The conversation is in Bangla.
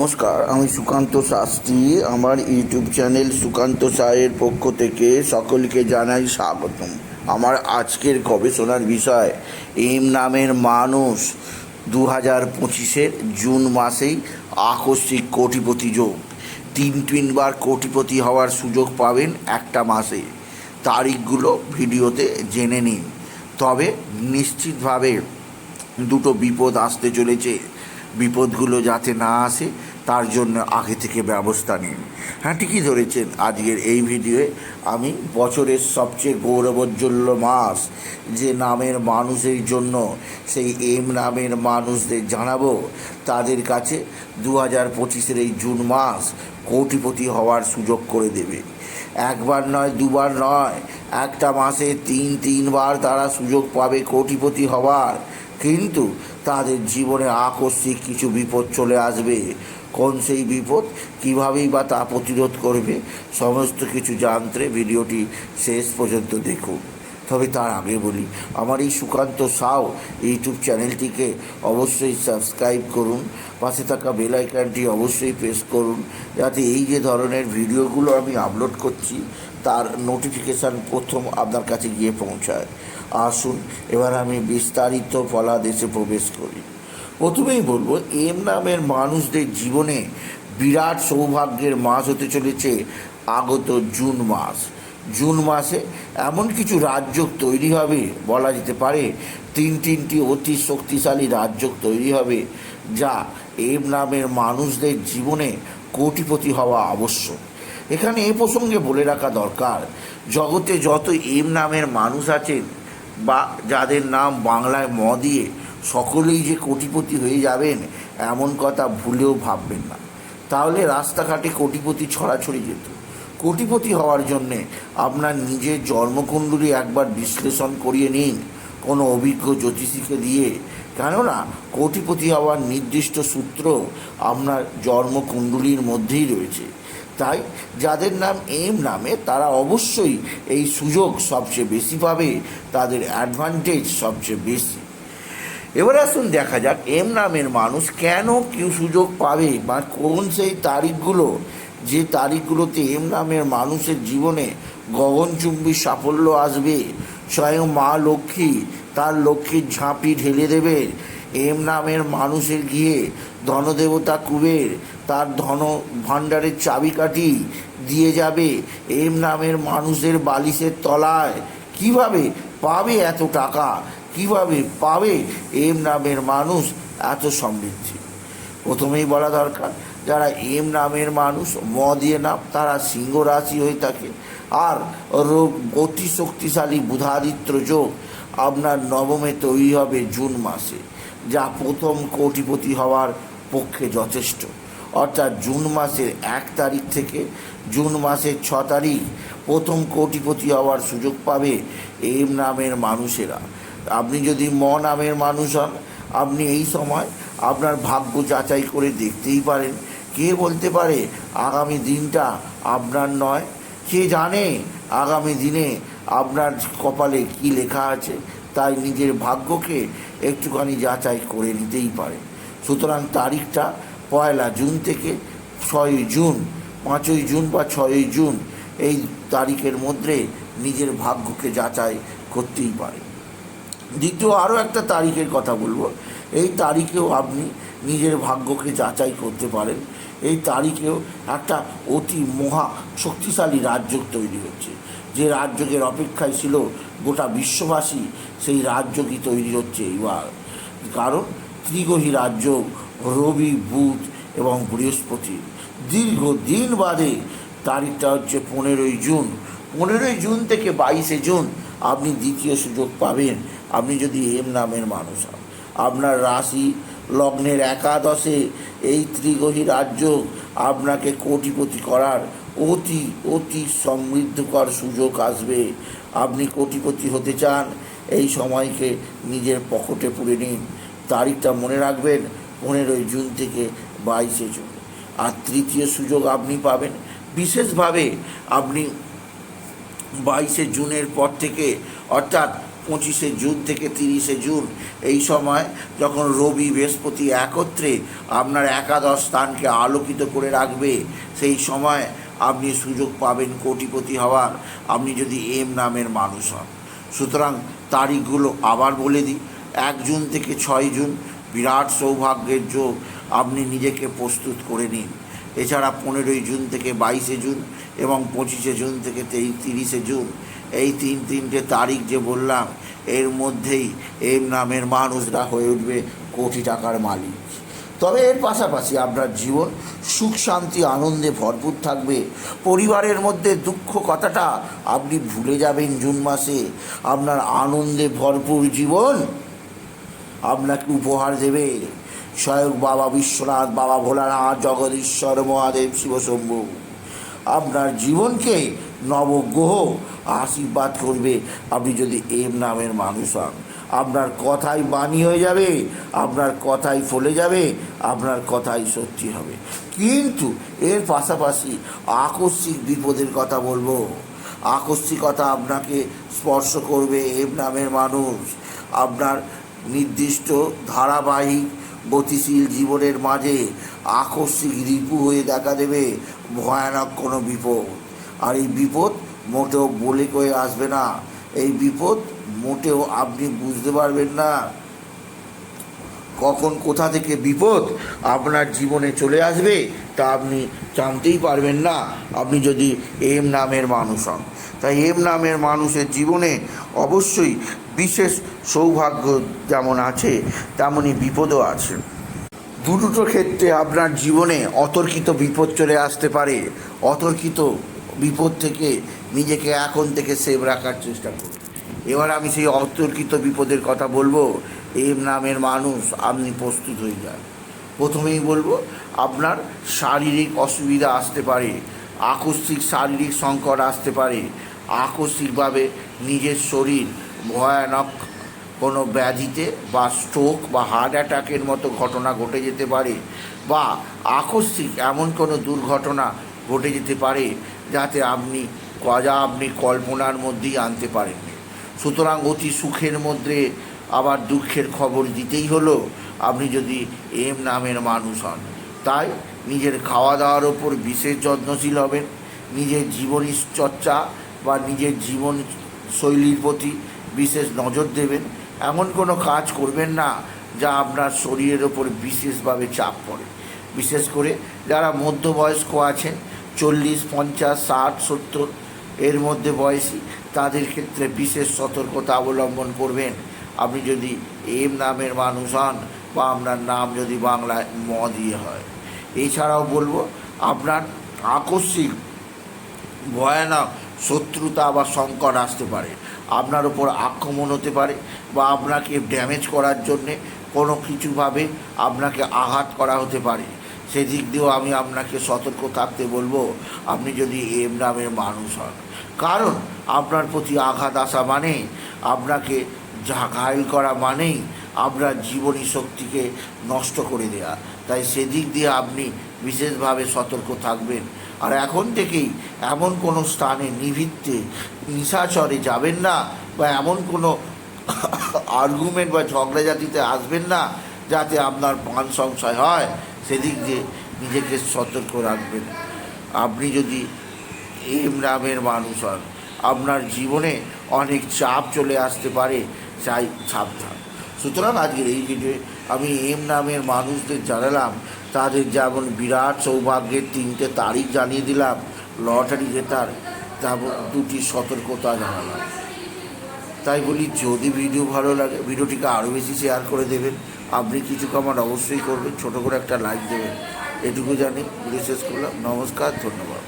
নমস্কার, আমি সুকান্ত শাস্ত্রী। আমার ইউটিউব চ্যানেল সুকান্ত সায়ের পক্ষ থেকে সকলকে জানাই স্বাগতম। আমার আজকের গবেষণার বিষয়, এম নামের মানুষ দু হাজার পঁচিশের জুন মাসেই আকস্মিক কোটিপতি যোগ। তিন তিনবার কোটিপতি হওয়ার সুযোগ পাবেন একটা মাসে। তারিখগুলো ভিডিওতে জেনে নিন। তবে নিশ্চিতভাবে দুটো বিপদ আসতে চলেছে। বিপদগুলো যাতে না আসে তার জন্য আগে থেকে ব্যবস্থা নিন। হ্যাঁ ঠিকই ধরেছেন। আজকের এই ভিডিওয়ে আমি বছরের সবচেয়ে গৌরবোজ্জ্বল মাস, যে নামের মানুষের জন্য, সেই এম নামের মানুষদের জানাব। তাদের কাছে দু হাজার পঁচিশের এই জুন মাস কোটিপতি হওয়ার সুযোগ করে দেবে। একবার নয়, দুবার নয়। একটা মাসে তিন, তিনবার তারা সুযোগ পাবে কোটিপতি হওয়ার কিন্তু তাদের জীবনে আকস্মিক কিছু বিপদ চলে আসবে। কোন সেই বিপদ? কীভাবেই বা তা প্রতিরোধ করবে? সমস্ত কিছু জানতে ভিডিওটি শেষ পর্যন্ত দেখুন। তবে তার আগে বলি, আমার এই সুকান্ত সাও ইউটিউব চ্যানেলটিকে অবশ্যই সাবস্ক্রাইব করুন, পাশে থাকা বেল আইকনটি অবশ্যই প্রেস করুন, যাতে এই যে ধরনের ভিডিওগুলো আমি আপলোড করছি, তার নোটিফিকেশান প্রথম আপনার কাছে গিয়ে পৌঁছায়। আসুন, এবার আমি বিস্তারিত ফলাদেশে প্রবেশ করি। প্রথমেই বলব, এম নামের মানুষদের জীবনে বিরাট সৌভাগ্যের মাস হতে চলেছে আগত জুন মাস। জুন মাসে এমন কিছু রাজ্য তৈরি হবে বলা যেতে পারে। তিন তিনটি অতি শক্তিশালী রাজ্য তৈরি হবে যা এম নামের মানুষদের জীবনে কোটিপতি হওয়া আবশ্যক। এখানে এ প্রসঙ্গে বলে রাখা দরকার, জগতে যত এম নামের মানুষ আছেন বা যাদের নাম বাংলায় ম দিয়ে সকলেই যে কোটিপতি হয়ে যাবেন এমন কথা ভুলেও ভাববেন না। তাহলে রাস্তাঘাটে কোটিপতি ছড়াছড়ি যেত। কোটিপতি হওয়ার জন্যে আপনার নিজের জন্মকুণ্ডলী একবার বিশ্লেষণ করিয়ে নিন কোনো অভিজ্ঞ জ্যোতিষীকে দিয়ে। কেননা, কোটিপতি হওয়ার নির্দিষ্ট সূত্র আপনার জন্মকুণ্ডলীর মধ্যেই রয়েছে। তাই যাদের নাম এম নামে, তারা অবশ্যই এই সুযোগ সবচেয়ে বেশি পাবে, তাদের অ্যাডভান্টেজ সবচেয়ে বেশি। এবার আসুন দেখা যাক, এম নামের মানুষ কেন কেউ সুযোগ পাবে বা কোন সেই তারিখগুলো যে তারিখগুলোতে এম নামের মানুষের জীবনে গগনচুম্বী সাফল্য আসবে, স্বয়ং মা লক্ষ্মী তার লক্ষ্মীর ঝাঁপি ঢেলে দেবে। এম নামের মানুষের গিয়ে ধনদেবতা কুবের তার ধন ভাণ্ডারের চাবিকাঠি দিয়ে যাবে। এম নামের মানুষের বালিশের তলায় কীভাবে পাবে এত টাকা? কীভাবে পাবে? এম নামের মানুষ এত সমৃদ্ধি। প্রথমেই বলা দরকার যারা এম নামের মানুষ, ম দিয়ে নাম, তারা সিংহ রাশি হয়ে থাকে। আর রোগ, অতি শক্তিশালী বুধাদিত্য যোগ আপনার নবমে তৈরি হবে জুন মাসে, যা প্রথম কোটিপতি হওয়ার পক্ষে যথেষ্ট। অর্থাৎ জুন মাসের এক তারিখ থেকে জুন মাসের ছ তারিখ প্রথম কোটিপতি হওয়ার সুযোগ পাবে এম নামের মানুষেরা। আপনি যদি ম নামের মানুষ হন, আপনি এই সময় আপনার ভাগ্য যাচাই করে দেখতেই পারেন কে বলতে পারে আগামী দিনটা আপনার নয়? কে জানে আগামী দিনে আপনার কপালে কি লেখা আছে? তাই নিজের ভাগ্যকে একটুখানি যাচাই করে নিতেই পারে। সুতরাং তারিখটা পয়লা জুন থেকে ছয়ই জুন, পাঁচই জুন বা ছয়ই জুন, এই তারিখের মধ্যে নিজের ভাগ্যকে যাচাই করতেই পারে। দ্বিতীয় আরও একটা তারিখের কথা বলব। এই তারিখেও আপনি নিজের ভাগ্যকে যাচাই করতে পারেন। এই তারিখেও একটা অতি মহা শক্তিশালী রাজ্য তৈরি হচ্ছে। যে রাজ্যকের অপেক্ষায় ছিল গোটা বিশ্ববাসী, সেই রাজ্যকে তৈরি হচ্ছে এইবার। কারণ ত্রিগহী রাজ্য রবি, বুধ এবং বৃহস্পতি। দীর্ঘ দিন বাদে তারিখটা হচ্ছে পনেরোই জুন। পনেরোই জুন থেকে বাইশে জুন আপনি দ্বিতীয় সুযোগ পাবেন। আপনি যদি এম নামের মানুষ হন। আপনার রাশি লগ্নের একাদশে এই ত্রিগহী রাজ্য আপনাকে কোটিপতি করার অতি অতি সমৃদ্ধকর সুযোগ আসবে। আপনি কোটিপতি হতে চান, এই সময়কে নিজের পকেটে পুরে নিন। তারিখটা মনে রাখবেন, পনেরোই জুন থেকে বাইশে জুন। আর তৃতীয় সুযোগ আপনি পাবেন। বিশেষভাবে আপনি বাইশে জুনের পর থেকে, অর্থাৎ পঁচিশে জুন থেকে তিরিশে জুন, এই সময় যখন রবি বৃহস্পতি একত্রে আপনার একাদশ স্থানকে আলোকিত করে রাখবে, সেই সময় আপনি সুযোগ পাবেন কোটিপতি হওয়ার, আপনি যদি এম নামের মানুষ হন। সুতরাং তারিখগুলো আবার বলে দিই, এক জুন থেকে ছয় জুন, বিরাট সৌভাগ্যের যোগ আপনি নিজেকে প্রস্তুত করে নিন। এছাড়া পনেরোই জুন থেকে বাইশে জুন এবং পঁচিশে জুন থেকে তেই, তিরিশে জুন এই তিন তিনটে তারিখ যে বললাম, এর মধ্যেই এম নামের মানুষরা হয়ে উঠবে কোটি টাকার মালিক। তবে এর পাশাপাশি আপনার জীবন, সুখ, শান্তি, আনন্দে ভরপুর থাকবে। পরিবারের মধ্যে দুঃখ কথাটা আপনি ভুলে যাবেন জুন মাসে। আপনার আনন্দে ভরপুর জীবন আপনাকে উপহার দেবে। স্বয়ং বাবা বিশ্বনাথ, বাবা ভোলানাথ, জগদীশ্বর, মহাদেব, শিবশম্ভু। আপনার জীবনকে নবগ্রহ আশীর্বাদ করবে। আপনি যদি এম নামের মানুষ হন, আপনার কথাই বাণী হয়ে যাবে, আপনার কথাই ফলে যাবে, আপনার কথাই সত্যি হবে। কিন্তু এর পাশাপাশি আকস্মিক বিপদের কথা বলব। আকস্মিকতা আপনাকে স্পর্শ করবে এম নামের মানুষ। আপনার নির্দিষ্ট ধারাবাহিক গতিশীল জীবনের মাঝে আকস্মিক রিপু হয়ে দেখা দেবে। ভয়ানক কোনো বিপদ। আর এই বিপদ মোটেও বলে কয়ে আসবে না। এই বিপদ মোটেও আপনি বুঝতে পারবেন না। কখন কোথা থেকে বিপদ আপনার জীবনে চলে আসবে তা আপনি জানতেই পারবেন না। আপনি যদি এম নামের মানুষ হন। তাই এম নামের মানুষের জীবনে অবশ্যই বিশেষ সৌভাগ্য যেমন আছে তেমনই বিপদও আছে। দুটো ক্ষেত্রে আপনার জীবনে অতর্কিত বিপদ চলে আসতে পারে। অতর্কিত বিপদ থেকে নিজেকে এখন থেকে সেভ রাখার চেষ্টা করুন। এবার আমি সেই অতর্কিত বিপদের কথা বলব, এম নামের মানুষ আপনি প্রস্তুত হয়ে যান। প্রথমেই বলব, আপনার শারীরিক অসুবিধা আসতে পারে, আকস্মিক শারীরিক সংকট আসতে পারে, আকস্মিকভাবে নিজের শরীর ভয়ানক কোনো ব্যাধিতে বা স্ট্রোক বা হার্ট অ্যাটাকের মতো ঘটনা ঘটে যেতে পারে বা আকস্মিক এমন কোনো দুর্ঘটনা ঘটে যেতে পারে যাতে আপনি যা আপনি কল্পনার মধ্যেই আনতে পারেননি সুতরাং অতি সুখের মধ্যে আবার দুঃখের খবর দিতেই হলো, আপনি যদি এম নামের মানুষ হন। তাই নিজের খাওয়া দাওয়ার ওপর বিশেষ যত্নশীল হবেন। নিজের জীবনী চর্চা বা নিজের জীবন শৈলীর প্রতি বিশেষ নজর দেবেন। এমন কোনো কাজ করবেন না যা আপনার শরীরের ওপর বিশেষভাবে চাপ পড়ে। বিশেষ করে যারা মধ্যবয়স্ক আছেন চল্লিশ, পঞ্চাশ, ষাট, সত্তর এর মধ্যে বয়সী তাদের ক্ষেত্রে বিশেষ সতর্কতা অবলম্বন করবেন। আপনি যদি এম নামের মানুষ হন বা আপনার নাম যদি বাংলায় ম দিয়ে হয়। এছাড়াও বলব, আপনার আকস্মিক ভয়ানক শত্রুতা বা সংকট আসতে পারে। আপনার ওপর আক্রমণ হতে পারে বা আপনাকে ড্যামেজ করার জন্যে কোনো কিছুভাবে আপনাকে আঘাত করা হতে পারে। সেদিক দিয়েও আমি আপনাকে সতর্ক থাকতে বলব, আপনি যদি এম নামের মানুষ হন। কারণ আপনার প্রতি আঘাত আসা মানে আপনাকে যা ঘায়ল করা মানেই আপনার জীবনী শক্তিকে নষ্ট করে দেয়া। তাই সেদিক দিয়ে আপনি বিশেষভাবে সতর্ক থাকবেন। আর এখন থেকেই এমন কোনো স্থানে নিভিত্তে নিশাচরে যাবেন না বা এমন কোনো আর্গুমেন্ট বা ঝগড়াঝাটিতে আসবেন না যাতে আপনার প্রাণ সংশয় হয়। সেদিক দিয়ে নিজেকে সতর্ক রাখবেন। আপনি যদি এম নামের মানুষ হন, আপনার জীবনে অনেক চাপ চলে আসতে পারে চাই সাবধান। সুতরাং আজকের এই ভিডিওয়ে আমি এম নামের মানুষদের জানালাম, তাদের যেমন বিরাট সৌভাগ্যের তিনটে তারিখ জানিয়ে দিলাম, লটারি জেতার তেমন দুটি সতর্কতা জানালাম। তাই বলি, যদি ভিডিও ভালো লাগে ভিডিওটিকে আরও বেশি শেয়ার করে দেবেন। আপনি কিছু কমান্ড অবশ্যই করবেন, ছোটো করে একটা লাইক দেবেন। এটুকু জানি, বিশেষ শেষ করলাম, নমস্কার, ধন্যবাদ।